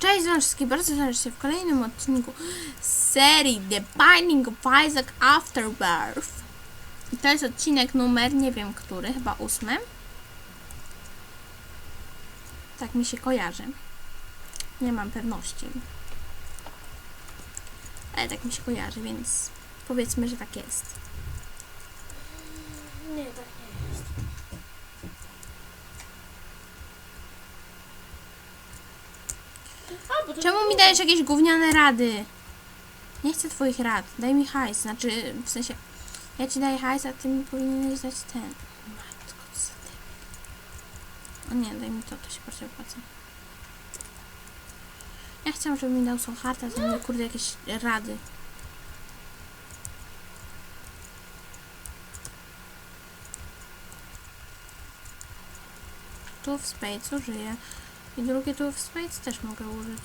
Cześć Związki, bardzo serdecznie w kolejnym odcinku serii The Binding of Isaac Afterbirth. I to jest odcinek numer, nie wiem który, chyba ósmy. Tak mi się kojarzy. Nie mam pewności. Ale tak mi się kojarzy, więc powiedzmy, że tak jest. Nie, tak nie jest. A, bo to Czemu mi dajesz jakieś gówniane rady? Nie chcę twoich rad. Daj mi hajs. Znaczy, w sensie, ja ci daję hajs, a ty mi powinieneś dać ten. Matko, co ty. O nie, daj mi to, to się bardziej opłaca. Ja chciałam, żeby mi dał Soulhearta, a ty mi kurde jakieś rady. Tu w Spades użyję. I drugie tu w Spades też mogę użyć.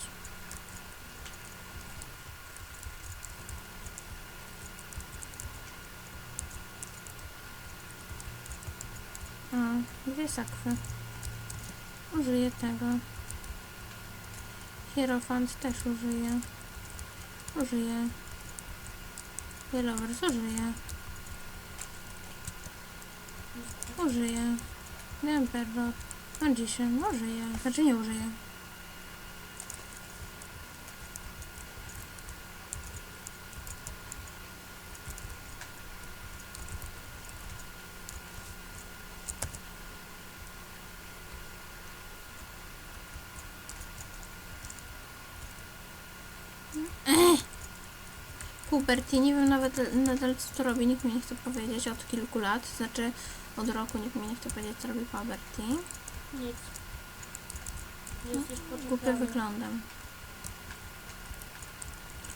A, dwie sakwy. Użyję tego. Hierofant też użyję. Użyję. Wielowerz użyję. Użyję. Emperor. Magician użyję. Znaczy nie użyję. Puberty, nie wiem nawet nadal co to robi, nikt mi nie chce powiedzieć od kilku lat, znaczy od roku nikt mi nie chce powiedzieć co robi puberty. Nic. Jesteś Głupio wyglądam.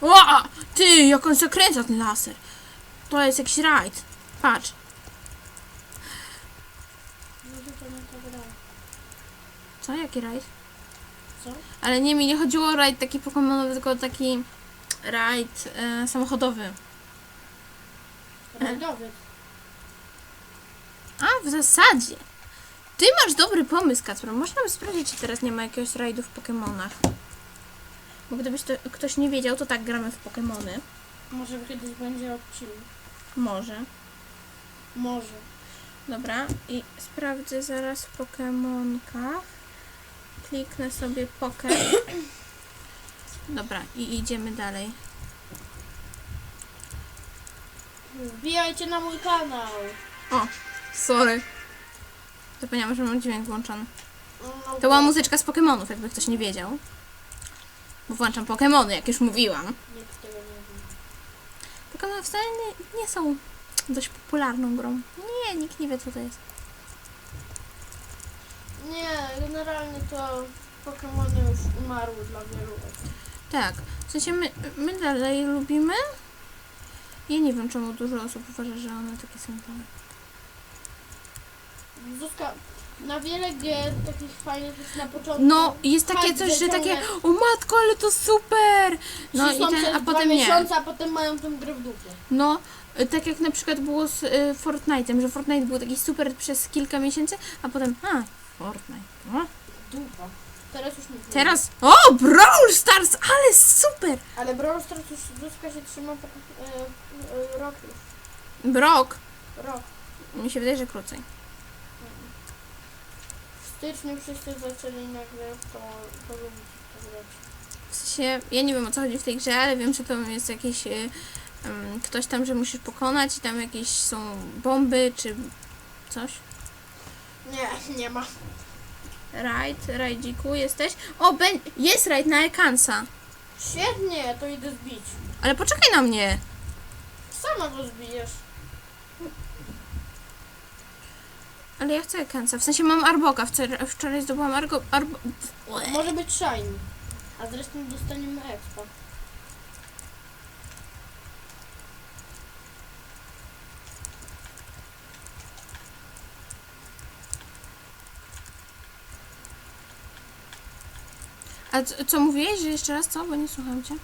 Ła! Ty, jak on zakręca ten laser. To jest jakiś rajd. Patrz. No. Co, jaki rajd? Co? Ale nie, mi nie chodziło o rajd taki pokemonowy, tylko taki rajd e, samochodowy. Rajdowiec. A, w zasadzie. Ty masz dobry pomysł, Kacper. Można by sprawdzić, czy teraz nie ma jakiegoś rajdu w Pokemonach. Bo gdybyś to, ktoś nie wiedział, to tak gramy w Pokemony. Może kiedyś będzie odcinek. Może. Może. Dobra, i sprawdzę zaraz w Pokemonkach. Kliknę sobie Poke. Dobra, i idziemy dalej. Wbijajcie na mój kanał. O, sorry. Zapomniałam, że mam dźwięk włączony. No, To była muzyczka z Pokemonów, jakby ktoś nie wiedział. Bo włączam Pokemony, jak już mówiłam. Nikt tego nie wie. Wcale nie, nie są dość popularną grą. Nie, nikt nie wie, co to jest. Nie, generalnie to Pokemony już umarły dla wielu osób. Tak, w sensie my, my dalej lubimy. Ja nie wiem, czemu dużo osób uważa, że one takie są tam. Zuzka, na wiele gier takich fajnych jest na początku. No, jest takie coś, że takie, o matko, ale to super! No i ten, a potem nie. miesiące, a potem mają tę grę w dupie. No, y, tak jak na przykład było z y, Fortnite'em, że Fortnite był taki super przez kilka miesięcy, a potem, a, Fortnite, no. Dupa. Teraz już nie. Teraz, o, Brawl Stars, ale super! Ale Brawl Stars już Zuzka się trzyma tak e, e, rok już. Brock, Rok. mi się wydaje, że krócej. W styczniu wszyscy zaczęli nagle to, to lubić to grać. W sensie, ja nie wiem o co chodzi w tej grze, ale wiem, że to jest jakiś y, ym, ktoś tam, że musisz pokonać i tam jakieś są bomby czy coś. Nie, nie ma. Rajd, rajdziku, jesteś? O, ben, jest rajd na Ekansa. Świetnie, to idę zbić. Ale poczekaj na mnie. Sama go zbijesz. Ale ja chcę Ekansa. W sensie mam Arboga. Wczoraj, wczoraj zdobyłam Argo... Arbo... Może być shiny. A zresztą dostaniemy expa. A co, co mówiłeś, że jeszcze raz co? Bo nie słucham cię.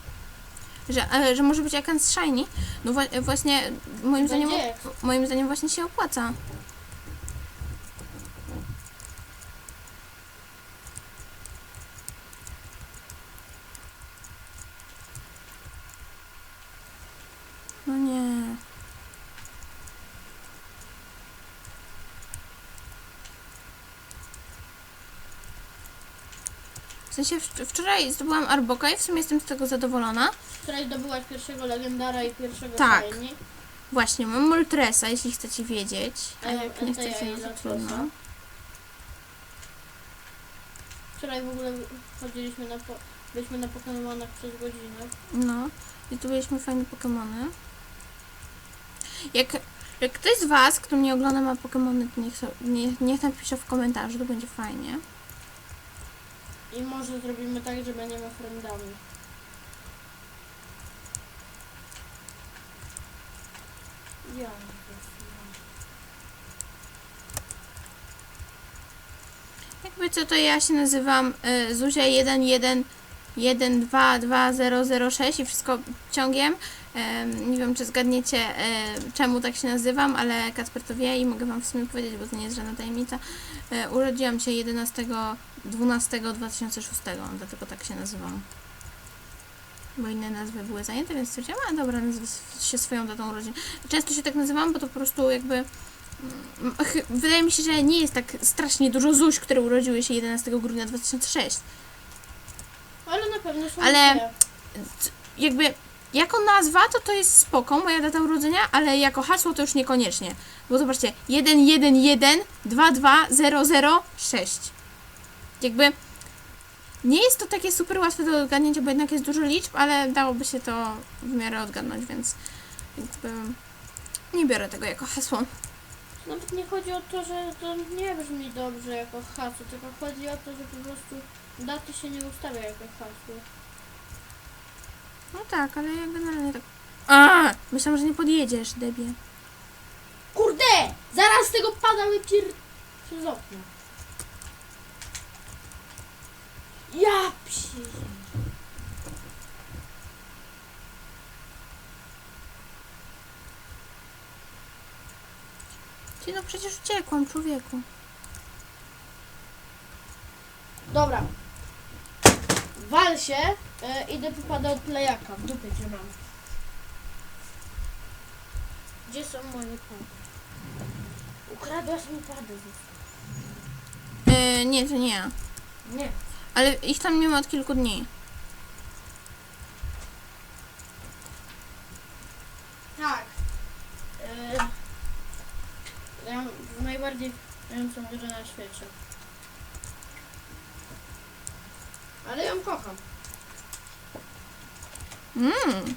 Że, e, że może być Ekans Shiny? No wa- właśnie, moim zdaniem, Będzie. moim zdaniem właśnie się opłaca. Sensie wcz- wczoraj zdobyłam Arboka i w sumie jestem z tego zadowolona. Wczoraj zdobyłaś pierwszego legendara i pierwszego Tak. shiny. Właśnie, mam Moltresa, jeśli chcecie wiedzieć. A A jak nie to ja chcecie, no to trudno. Wczoraj w ogóle chodziliśmy na po... byliśmy na Pokemonach przez godzinę. No, i tu mieliśmy fajne Pokemony. Jak, jak ktoś z Was, kto mnie ogląda, ma Pokemony, to niech, so, niech, niech napisze w komentarzu, to będzie fajnie. I może zrobimy tak, że będziemy friendami. Ja. Jakby co, to ja się nazywam y, Zuzia 111220006 i wszystko ciągiem. Em, nie wiem, czy zgadniecie, e, czemu tak się nazywam, ale Kacper to wie i mogę Wam w sumie powiedzieć, bo to nie jest żadna tajemnica. E, urodziłam się 11.12.2006, dlatego tak się nazywam. Bo inne nazwy były zajęte, więc stwierdziłam, a dobra, nazwę się swoją datą urodzin. Często się tak nazywam, bo to po prostu jakby mm, Wydaje mi się, że nie jest tak strasznie dużo Zuś, które urodziły się 11 grudnia 2006. Ale na pewno są Ale- Jakby jako nazwa to to jest spoko, moja data urodzenia, ale jako hasło to już niekoniecznie. Bo zobaczcie, 111220006. Jakby nie jest to takie super łatwe do odgadnięcia, bo jednak jest dużo liczb, ale dałoby się to w miarę odgadnąć, więc jakby nie biorę tego jako hasło. Nawet nie chodzi o to, że to nie brzmi dobrze jako hasło, tylko chodzi o to, że po prostu daty się nie ustawia jako hasło. No tak, ale ja generalnie tak... A, myślałam, że nie podjedziesz, debie. Kurde! Zaraz z tego pada mi pier... przez okno. Ja psi. Ty no przecież uciekłam, człowieku. Dobra. Wal się. E, idę tu pada od plejaka. W dupie cię mam. Gdzie są moje pady? Ukradłaś mi pady. Yy, nie, to nie ja. Nie. Ale ich tam nie ma od kilku dni. Tak. E, ja najbardziej wkurzającą grę na świecie. Ale ją kocham. Mmm.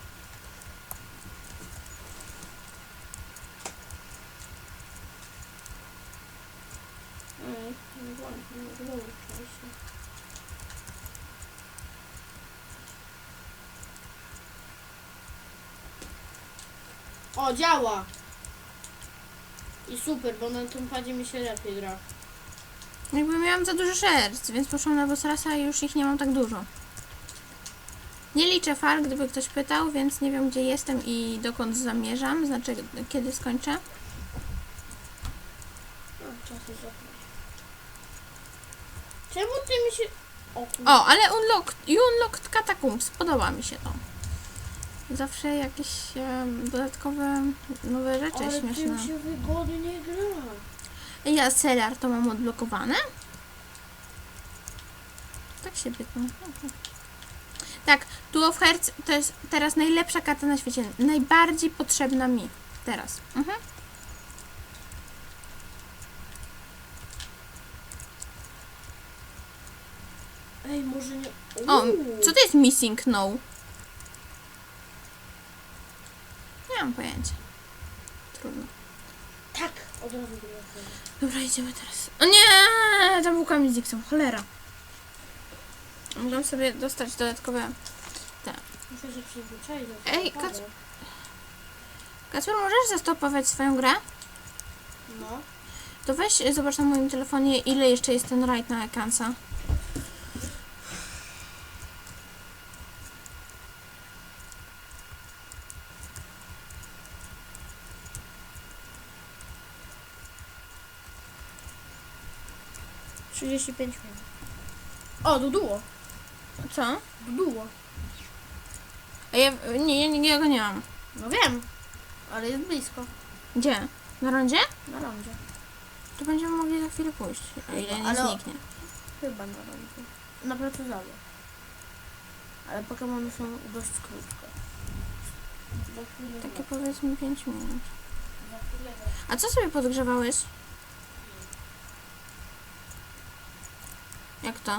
Ej, nie włączę, nie O, działa! I super, bo na tym padzie mi się lepiej gra. Jakby miałam za dużo szerc, więc poszłam na Bosrasa i już ich nie mam tak dużo. Nie liczę fal, gdyby ktoś pytał, więc nie wiem gdzie jestem i dokąd zamierzam, znaczy kiedy skończę. Czemu ty mi się... O, O, ale unlocked, you unlocked catacombs, podoba mi się to. Zawsze jakieś em, dodatkowe nowe rzeczy ale śmieszne. tym się wygodnie gra. Ja Celar to mam odblokowane? Tak się pytam. Tak, Two of Hearts to jest teraz najlepsza karta na świecie. Najbardziej potrzebna mi. Teraz. Mhm. Ej, może nie... O, Uuu. co to jest Missing No? Nie mam pojęcia. Trudno. Tak, od razu. Dobra, idziemy teraz. O nie! Tam był kamień z Dixą. Cholera. Mogłam sobie dostać dodatkowe... Przyzwyczaić. do Ej, Kac-. Kacper, możesz zastopować swoją grę? No. To weź zobacz na moim telefonie, ile jeszcze jest ten rajd na Ekansa. Trzydzieści pięć minut. O, duduło. Co? Duduło. A ja, nie, nie, ja go nie mam. No wiem, ale jest blisko. Gdzie? Na rondzie? Na rondzie. To będziemy mogli za chwilę pójść, o ile nie Ale- zniknie. Chyba na rondzie. na placu zabaw. Ale Pokemony są dość krótko. Takie powiedzmy 5 minut. A co sobie podgrzewałeś? Jak to?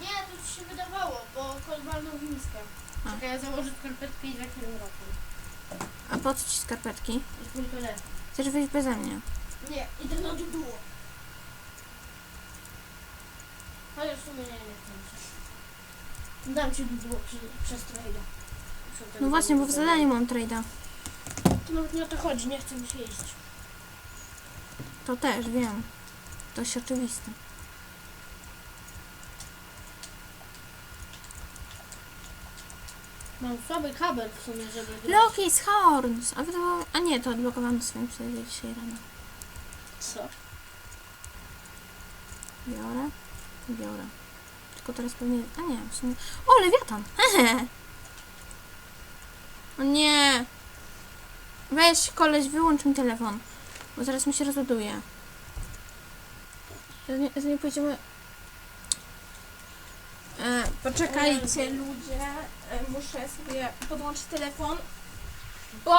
Nie, to ci się wydawało, bo kot walnął w miskę. A. Czekaj, ja założę skarpetkę i za chwilę wracam. A po co ci skarpetki? I twój telefon. Chcesz wyjść beze mnie? Nie, idę na dudło. Ale w sumie nie, nie chcę się. Dam ci przy, przez tego No właśnie, bo w zadaniu mam trade'a. To nawet nie o to chodzi, nie chcę mi się jeść. To też, wiem. To jest oczywiste. Mam słaby kabel w sumie, żeby grać. Loki's Horns! A wydawało... A nie, to odblokowano swoim sobie dzisiaj rano. Co? Biorę? Biorę. Tylko teraz pewnie... A nie, w sumie... O, lewiatan! Hehe! O nie! Weź, koleś, wyłącz mi telefon. Bo zaraz mi się rozładuje. Nie, z nie pójdziemy... E, poczekajcie, ludzie. E, muszę sobie podłączyć telefon. Bo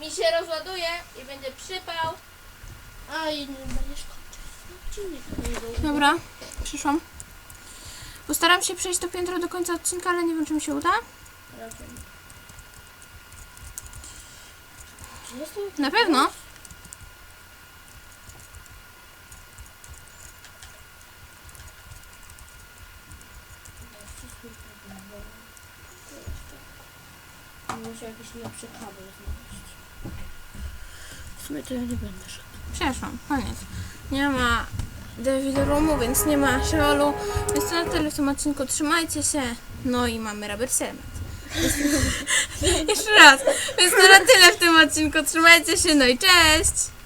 mi się rozładuje i będzie przypał. A i nie będziesz kończyć Dobra, przyszłam. Postaram się przejść to piętro do końca odcinka, ale nie wiem, czy mi się uda. Na pewno. Muszę jakiś lepszy kabel znaleźć. W sumie to ja nie będę szedł. Przeszłam, koniec. Nie ma David Roomu, więc nie ma Sheolu. Więc to na tyle w tym odcinku. Trzymajcie się. No i mamy Rubber Cement. Jeszcze raz. Więc to na tyle w tym odcinku. Trzymajcie się, no i cześć!